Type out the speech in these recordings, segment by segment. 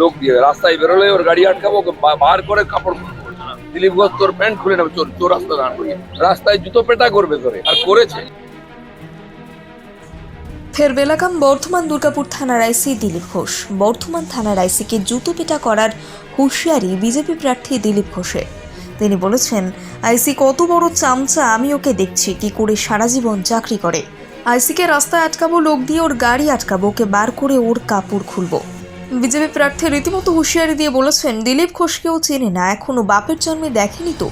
লোক দিয়ে রাস্তায় বেরোলে ওর গাড়ি আটকাবো বার করে কাপড়। দিলীপ ঘোষ তোর প্যান্ট খুলে নেবে, চোর চোর রাস্তা দাঁড় করিয়ে। রাস্তায় জুতো পেটা করবে তোরে, আর করেছে। ফের বেলাগাম বর্ধমান দুর্গাপুর থানার আইসি দিলীপ ঘোষ। বর্ধমান থানার আইসিকে জুতো পেটা করার হুঁশিয়ারি বিজেপি প্রার্থী দিলীপ ঘোষের। তিনি বলেছেন, আইসি কত বড় চামচা, আমি ওকে দেখছি, কি করে সারা জীবন চাকরি করে। আইসিকে রাস্তায় আটকাবো, লোক দিয়ে ওর গাড়ি আটকাবো, ওকে বার করে ওর কাপড় খুলবো। বিজেপি প্রার্থী রীতিমতো হুঁশিয়ারি দিয়ে বলেছেন, দিলীপ ঘোষকেও চেনে না, এখনও বাপের জন্মে দেখেনি তো।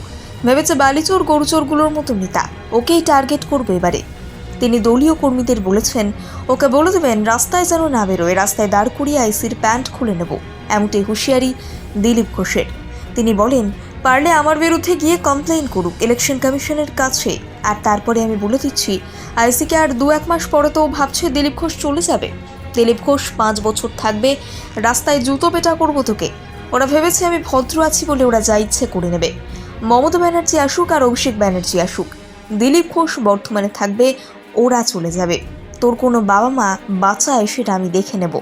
ভেবেছে বালিচোর, গরুচোরগুলোর মতো নেতা। ওকেই টার্গেট করবে এবারে। তিনি দলীয় কর্মীদের বলেছেন, ওকে বলে দেবেন, রাস্তায় যেন না বেরোয়, রাস্তায় দাঁড় করিয়ে আইসির প্যান্ট খুলে নেব। এমনটাই হুঁশিয়ারি দিলীপ ঘোষের। তিনি বলেন, পারলে আমার বিরুদ্ধে গিয়ে কমপ্লেন করুক, ইলেকশন কমিশনের কাছে। আর তারপরে আমি বলে দিচ্ছি, আইসিকে আর দু এক মাস পরে তো ভাবছে দিলীপ ঘোষ চলে যাবে। দিলীপ ঘোষ পাঁচ বছর থাকবে। রাস্তায় জুতো পেটা করব তোকে। ওরা ভেবেছে আমি ভদ্র আছি বলে ওরা যা ইচ্ছে করে নেবে। মমতা ব্যানার্জি আসুক আর অভিষেক ব্যানার্জি আসুক। দিলীপ ঘোষ বর্তমানে থাকবে, ওরা চলে যাবে। তোর কোনো বাবা মা বাঁচায় সেটা আমি দেখে নেব।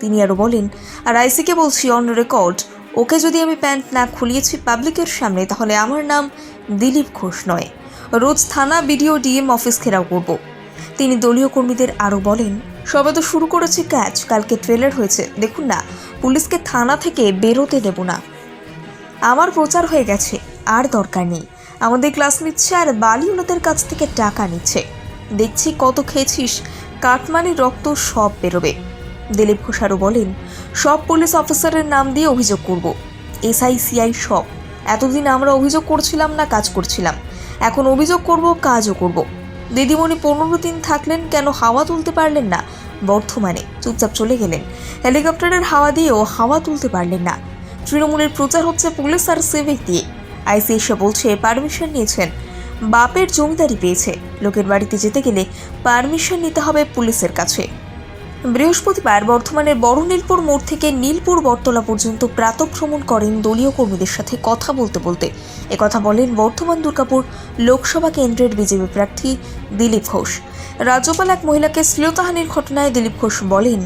তিনি আরও বলেন, আর আইসিকে বলছি অন রেকর্ড ওকে যদি আমি প্যান্ট না খুলিয়েছি পাবলিকের সামনে, তাহলে আমার নাম দিলীপ ঘোষ নয়। রোজ থানা বিডিও, ডিএম অফিস ঘেরাও করব। তিনি দলীয় কর্মীদের আরও বলেন সবে তো শুরু করেছি ক্যাচ কালকে ট্রেলার হয়েছে। দেখুন না, পুলিশকে থানা থেকে বেরোতে দেব না। আমার প্রচার হয়ে গেছে, আর দরকার নেই। আমাদের ক্লাস নিচ্ছে আর বালি ওনাদের কাছ থেকে টাকা নিচ্ছে। দেখছি কত খেয়েছিস কাটমানি রক্ত সব বেরোবে। দিলীপ ঘোষ আরও বলেন, সব পুলিশ অফিসারের নাম দিয়ে অভিযোগ করব। এসআই, সিআই সব। এতদিন আমরা অভিযোগ করছিলাম না, কাজ করছিলাম। এখন অভিযোগ করব, কাজও করব। দিদিমণি পনেরো দিন থাকলেন, কেন হাওয়া তুলতে পারলেন না? বর্ধমানে চুপচাপ চলে গেলেন। হেলিকপ্টারের হাওয়া দিয়েও হাওয়া তুলতে পারলেন না। তৃণমূলের প্রচার হচ্ছে পুলিশ আর সিভিক দিয়ে। আইসিএসে বলছে, পারমিশন নিয়েছেন। বাপের জমিদারি পেয়েছে। লোকের বাড়িতে যেতে গেলে পারমিশন নিতে হবে পুলিশের কাছে। বৃহস্পতিবার বর্ধমানের বড় নীলপুর মোড় থেকে নীলপুর বটতলা পর্যন্ত প্রাতভ্রমণ করেন দলীয় কর্মীদের সাথে কথা বলতে বলতে। একথা বলেন বর্ধমান দুর্গাপুর লোকসভা কেন্দ্রের বিজেপি প্রার্থী দিলীপ ঘোষ। রাজ্যপাল এক মহিলাকে শ্লীলতাহানির ঘটনায় দিলীপ ঘোষ বলেন,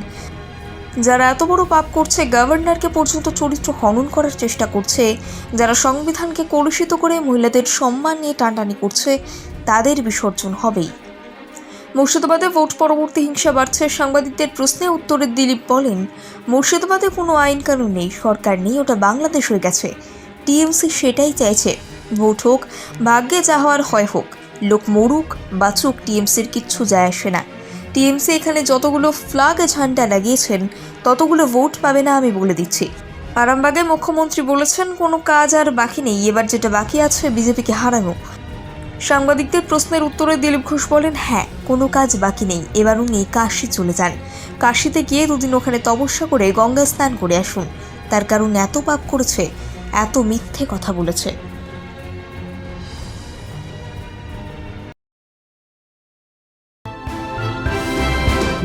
যারা এত বড় পাপ করছে, গভর্নরকে পর্যন্ত চরিত্র হনন করার চেষ্টা করছে, যারা সংবিধানকে কলুষিত করে মহিলাদের সম্মান নিয়ে টানটানি করছে, তাদের বিসর্জন হবেই। মুর্শিদাবাদে ভোট পরবর্তী হিংসা বাড়ছে। সাংবাদিকদের প্রশ্নে উত্তরে দিলীপ বলেন, মুর্শিদাবাদে কোনো আইন কানুন নেই, সরকার নেই, ওটা বাংলাদেশ হয়ে গেছে। টিএমসি সেটাই চাইছে। ভোট হোক, ভাগ্যে যা হওয়ার হয় হোক, লোক মরুক, বাঁচুক, টিএমসির কিচ্ছু যায় আসে না। টিএমসি এখানে যতগুলো ফ্ল্যাগ ঝান্ডা লাগিয়েছেন, ততগুলো ভোট পাবে না আমি বলে দিচ্ছি। আরামবাগে মুখ্যমন্ত্রী বলেছেন, কোনো কাজ আর বাকি নেই, এবার যেটা বাকি আছে, বিজেপিকে হারানো। সাংবাদিকদের প্রশ্নের উত্তরে দিলীপ ঘোষ বলেন হ্যাঁ কোনো কাজ বাকি নেই। এবার উনি কাশি চলে যান। কাশিতে গিয়ে দুদিন ওখানে তপস্যা করে গঙ্গা স্নান করে আসুন। তার কারণ এত পাপ করেছে, এত মিথ্যে কথা বলেছে।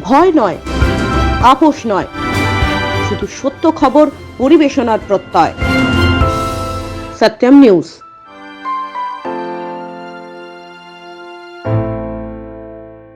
ভয় নয়, আপোষ নয়। শুধু সত্য খবর, পরিবেশনার প্রত্যয়। সত্যম নিউজ।